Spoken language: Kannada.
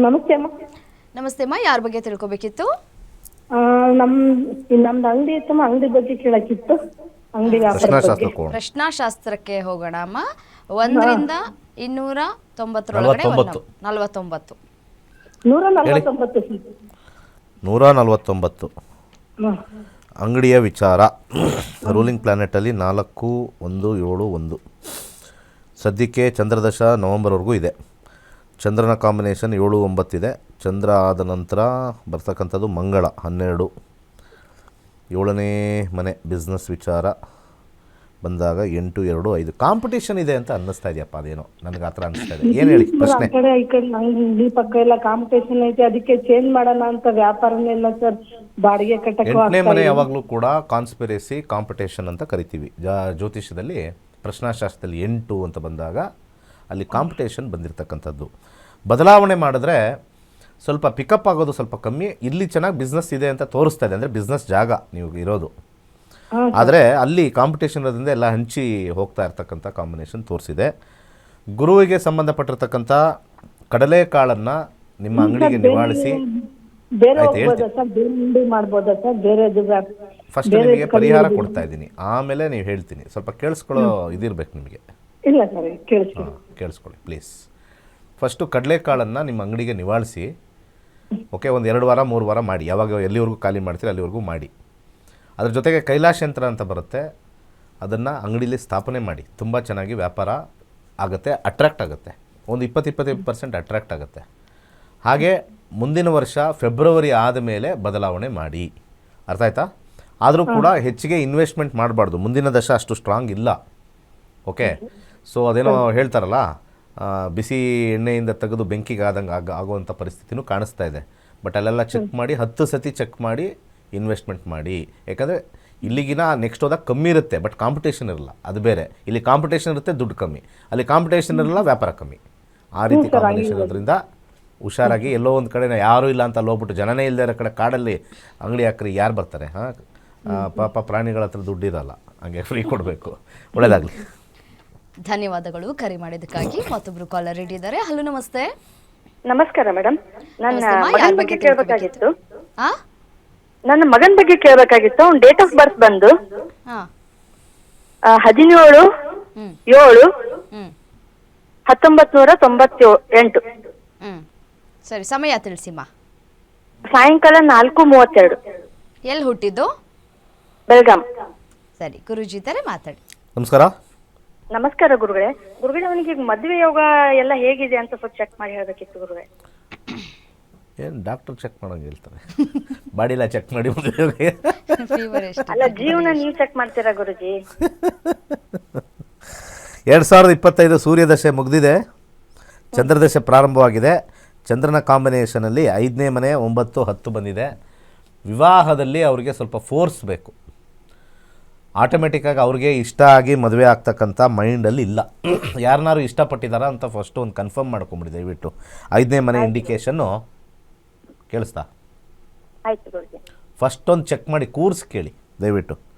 ನಮಸ್ತೆ ಅಮ್ಮ. ನಮಸ್ತೆ ಅಮ್ಮ ಯಾರ ಬಗ್ಗೆ ತಿಳ್ಕೊಬೇಕಿತ್ತು? ನಮ್ ನಮ್ದು ಅಂಗಡಿ ಇತ್ತಮ್ಮ ಅಂಗಡಿ ಬಗ್ಗೆ ಕೇಳಕ್ಕಿತ್ತು. ಅಂಗಡಿ ವ್ಯಾಪಾರ ಬಗ್ಗೆ ಪ್ರಶ್ನಾಶಾಸ್ತ್ರ ಕೋಣ ಪ್ರಶ್ನಾಶಾಸ್ತ್ರಕ್ಕೆ ಹೋಗೋಣ ಅಮ್ಮ. ಒಂದರಿಂದ ಇನ್ನೂರ ತೊಂಬತ್ತರೊಳಗಡೆ ನಲವತ್ತೊಂಬತ್ತು. ನಲವತ್ತೊಂಬತ್ತು. ನೂರ ನಲವತ್ತೊಂಬತ್ತು ಸೀಟ್. ನೂರ ನಲವತ್ತೊಂಬತ್ತು. ಹ್ಮ್. ಅಂಗಡಿಯ ವಿಚಾರ. ರೂಲಿಂಗ್ ಪ್ಲ್ಯಾನೆಟಲ್ಲಿ ನಾಲ್ಕು ಒಂದು ಏಳು ಒಂದು. ಸದ್ಯಕ್ಕೆ ಚಂದ್ರದಶ ನವಂಬರ್ವರೆಗೂ ಇದೆ. ಚಂದ್ರನ ಕಾಂಬಿನೇಷನ್ ಏಳು ಒಂಬತ್ತಿದೆ ಚಂದ್ರ ಆದ ನಂತರ ಬರ್ತಕ್ಕಂಥದ್ದು ಮಂಗಳ ಹನ್ನೆರಡು. ಏಳನೇ ಮನೆ ಬಿಸ್ನೆಸ್ ವಿಚಾರ ಬಂದಾಗ ಎಂಟು ಎರಡು ಐದು. ಕಾಂಪಿಟೇಷನ್ ಇದೆ ಅಂತ ಅನ್ನಿಸ್ತಾ ಇದೆಯಪ್ಪ ಅದೇನೋ. ನನಗೆ ಆ ಥರ ಅನ್ನಿಸ್ತಾ ಇದೆ. ಏನು ಹೇಳಿ ಪ್ರಶ್ನೆ? ಕಡೆ ಈ ಕಡೆ ಪಕ್ಕ ಎಲ್ಲ ಕಾಂಪಿಟೇಷನ್ ಐತೆ. ಅದಕ್ಕೆ ಚೇಂಜ್ ಮಾಡೋಣ ಅಂತ ವ್ಯಾಪಾರನೆಲ್ಲ ಸರ್ ಬಾಡಿಗೆ ಕಟ್ಟಕ್ಕೆ ಎಂಟನೇ ಮನೆ ಯಾವಾಗಲೂ ಕೂಡ ಕಾನ್ಸ್ಪಿರೇಸಿ ಕಾಂಪಿಟೇಷನ್ ಅಂತ ಕರಿತೀವಿ. ಜ್ಯೋತಿಷ್ಯದಲ್ಲಿ ಪ್ರಶ್ನಾಶಾಸ್ತ್ರದಲ್ಲಿ ಎಂಟು ಅಂತ ಬಂದಾಗ ಅಲ್ಲಿ ಕಾಂಪಿಟೇಷನ್ ಬಂದಿರತಕ್ಕಂಥದ್ದು. ಬದಲಾವಣೆ ಮಾಡಿದ್ರೆ ಸ್ವಲ್ಪ ಪಿಕಪ್ ಆಗೋದು ಸ್ವಲ್ಪ ಕಮ್ಮಿ. ಇಲ್ಲಿ ಚೆನ್ನಾಗಿ ಬಿಸ್ನೆಸ್ ಇದೆ ಅಂತ ತೋರಿಸ್ತಾ ಇದೆ. ಅಂದರೆ ಬಿಸ್ನೆಸ್ ಜಾಗ ನೀವು ಇರೋದು. ಆದರೆ ಅಲ್ಲಿ ಕಾಂಪಿಟೇಷನ್ ಇರೋದ್ರಿಂದ ಎಲ್ಲ ಹಂಚಿ ಹೋಗ್ತಾ ಇರ್ತಕ್ಕಂಥ ಕಾಂಬಿನೇಷನ್ ತೋರಿಸಿದೆ. ಗುರುವಿಗೆ ಸಂಬಂಧಪಟ್ಟಿರ್ತಕ್ಕಂಥ ಕಡಲೆಕಾಳನ್ನು ನಿಮ್ಮ ಅಂಗಡಿಗೆ ನಿವಾಳಿಸಿ. ಫಸ್ಟ್ ನಿಮಗೆ ಪರಿಹಾರ ಕೊಡ್ತಾ ಇದ್ದೀನಿ. ಆಮೇಲೆ ನೀವು ಹೇಳ್ತೀನಿ. ಸ್ವಲ್ಪ ಕೇಳಿಸ್ಕೊಳ್ಳೋ ಇದಿರ್ಬೇಕು ನಿಮಗೆ. ಕೇಳಿಸ್ಕೊಳ್ಳಿ ಪ್ಲೀಸ್ ಫಸ್ಟು ಕಡಲೆಕಾಳನ್ನು ನಿಮ್ಮ ಅಂಗಡಿಗೆ ನಿವಾಳಿಸಿ ಓಕೆ ಒಂದು ಎರಡು ವಾರ ಮೂರು ವಾರ ಮಾಡಿ. ಯಾವಾಗ ಎಲ್ಲಿವರೆಗೂ ಖಾಲಿ ಮಾಡ್ತೀರಿ ಅಲ್ಲಿವರೆಗೂ ಮಾಡಿ. ಅದ್ರ ಜೊತೆಗೆ ಕೈಲಾಶ ಯಂತ್ರ ಅಂತ ಬರುತ್ತೆ. ಅದನ್ನು ಅಂಗಡಿಲಿ ಸ್ಥಾಪನೆ ಮಾಡಿ. ತುಂಬ ಚೆನ್ನಾಗಿ ವ್ಯಾಪಾರ ಆಗುತ್ತೆ ಅಟ್ರ್ಯಾಕ್ಟ್ ಆಗುತ್ತೆ. ಒಂದು ಇಪ್ಪತ್ತು ಇಪ್ಪತ್ತೈದು ಪರ್ಸೆಂಟ್ ಅಟ್ರಾಕ್ಟ್ ಆಗುತ್ತೆ. ಹಾಗೆ ಮುಂದಿನ ವರ್ಷ ಫೆಬ್ರವರಿ ಆದ ಮೇಲೆ ಬದಲಾವಣೆ ಮಾಡಿ. ಅರ್ಥ ಆಯ್ತಾ? ಆದರೂ ಕೂಡ ಹೆಚ್ಚಿಗೆ ಇನ್ವೆಸ್ಟ್ಮೆಂಟ್ ಮಾಡಬಾರ್ದು. ಮುಂದಿನ ದಶ ಅಷ್ಟು ಸ್ಟ್ರಾಂಗ್ ಇಲ್ಲ. ಓಕೆ? ಸೊ ಅದೇನೋ ಹೇಳ್ತಾರಲ್ಲ ಬಿಸಿ ಎಣ್ಣೆಯಿಂದ ತೆಗೆದು ಬೆಂಕಿಗೆ ಆದಂಗೆ ಆಗ ಆಗುವಂಥ ಪರಿಸ್ಥಿತಿನೂ ಕಾಣಿಸ್ತಾ ಇದೆ. ಬಟ್ ಅಲ್ಲೆಲ್ಲ ಚೆಕ್ ಮಾಡಿ ಹತ್ತು ಸತಿ ಚೆಕ್ ಮಾಡಿ ಇನ್ವೆಸ್ಟ್ಮೆಂಟ್ ಮಾಡಿ. ಯಾಕಂದರೆ ಇಲ್ಲಿಗಿನ ನೆಕ್ಸ್ಟ್ ಹೋದಾಗ ಕಮ್ಮಿ ಇರುತ್ತೆ ಬಟ್ ಕಾಂಪಿಟೇಷನ್ ಇರಲ್ಲ. ಅದು ಬೇರೆ. ಇಲ್ಲಿ ಕಾಂಪಿಟೇಷನ್ ಇರುತ್ತೆ ದುಡ್ಡು ಕಮ್ಮಿ. ಅಲ್ಲಿ ಕಾಂಪಿಟೇಷನ್ ಇರಲ್ಲ ವ್ಯಾಪಾರ ಕಮ್ಮಿ. ಆ ರೀತಿ ಕಾಂಪಿಟೇಷನ್ ಇರೋದ್ರಿಂದ ಹುಷಾರಾಗಿ ಎಲ್ಲೋ ಒಂದು ಕಡೆ ಯಾರೂ ಇಲ್ಲ ಅಂತ ಅಲ್ಲಿ ಹೋಗ್ಬಿಟ್ಟು ಜನನೇ ಇಲ್ಲದೆ ಇರೋ ಕಡೆ ಕಾಡಲ್ಲಿ ಅಂಗಡಿ ಹಾಕ್ರಿ ಯಾರು ಬರ್ತಾರೆ ಹಾಂ? ಪಾಪ ಪ್ರಾಣಿಗಳ ಹತ್ರ ದುಡ್ಡಿರಲ್ಲ ಹಂಗೆ ಫ್ರೀ ಕೊಡಬೇಕು. ಒಳ್ಳೇದಾಗಲಿ. ಧನ್ಯವಾದಗಳು. ಕರೆ ಮಾಡಿದ್ದಕ್ಕಾಗಿ ಮತ್ತೊಬ್ರು ಕಾಲರ್ ರೆಡಿ ಇದ್ದಾರೆ. ಹಲೋ ನಮಸ್ತೆ. ನಮಸ್ಕಾರ ಮೇಡಮ್ ನನ್ನ ಮಗನ ಬಗ್ಗೆ ಬಗ್ಗೆ ಕೇಳಬೇಕಾಗಿತ್ತು? ಆ? ನನ್ನ ಮಗನ ಬಗ್ಗೆ ಕೇಳಬೇಕಾಗಿತ್ತು. ಅವ್ನ ಡೇಟ್ ಆಫ್ ಬರ್ತ್ ಬಂದು. ಹಾ. ಆ, ಹದಿನೇಳು ಹ್ಮ್. ಏಳು ಹ್ಮ್. ಹತ್ತೊಂಬತ್ ನೂರ ತೊಂಬತ್ತೇಳು ಎಂಟು. ಹ್ಮ್. ಸರಿ ಸಮಯ ತಿಳಿಸಿಮ್ಮ ಸಾಯಂಕಾಲ ನಾಲ್ಕು ಮೂವತ್ತೆರಡು. ಎಲ್ಲಿ ಹುಟ್ಟಿದ್ದು? ಬೆಳಗಾಂ. ಸರಿ ಗುರುಜಿ ಇದ್ದಾರೆ ಮಾತಾಡಿ. ನಮಸ್ಕಾರ. ನಮಸ್ಕಾರ ಗುರುಗಳೇ. ಗುರುಗಳೇ ಅವನಿಗೆ ಈಗ ಮದುವೆ ಯೋಗ ಎಲ್ಲ ಹೇಗಿದೆ ಅಂತ ಸ್ವಲ್ಪ ಚೆಕ್ ಮಾಡಿ ಹೇಳ್ಬೇಕಿತ್ತು ಗುರುಗಳೇ. ಏನು ಡಾಕ್ಟರ್ ಚೆಕ್ ಮಾಡೋಂಗಿರ್ತಾರೆ ಹೇಳ್ತಾರೆ? ಬಾಡಿಲ್ಲ ಚೆಕ್ ಮಾಡಿ ಫೀವರ್ ಎಷ್ಟು ಅಲ್ಲ ಜೀವನ ನೀವು ಚೆಕ್ ಮಾಡ್ತೀರಾ ಗುರುಜಿ? ಎರಡು ಸಾವಿರದ ಇಪ್ಪತ್ತೈದು ಸೂರ್ಯದಶೆ ಮುಗಿದಿದೆ. ಚಂದ್ರದಶೆ ಪ್ರಾರಂಭವಾಗಿದೆ. ಚಂದ್ರನ ಕಾಂಬಿನೇಷನಲ್ಲಿ ಐದನೇ ಮನೆ ಒಂಬತ್ತು ಹತ್ತು ಬಂದಿದೆ. ವಿವಾಹದಲ್ಲಿ ಅವರಿಗೆ ಸ್ವಲ್ಪ ಫೋರ್ಸ್ ಬೇಕು. ಆಟೋಮೆಟಿಕ್ಕಾಗಿ ಅವ್ರಿಗೆ ಇಷ್ಟ ಆಗಿ ಮದುವೆ ಆಗ್ತಕ್ಕಂಥ ಮೈಂಡಲ್ಲಿ ಇಲ್ಲ. ಯಾರನ್ನಾರು ಇಷ್ಟಪಟ್ಟಿದ್ದಾರಾ ಅಂತ ಫಸ್ಟ್ ಒಂದು ಕನ್ಫರ್ಮ್ ಮಾಡ್ಕೊಂಬಿಡಿ ದಯವಿಟ್ಟು. ಐದನೇ ಮನೆ ಇಂಡಿಕೇಶನ್ನು ಕೇಳಿಸ್ತಾ? ಫಸ್ಟ್ ಒಂದು ಚೆಕ್ ಮಾಡಿ ಕೂರ್ಸ್ ಕೇಳಿ ದಯವಿಟ್ಟು.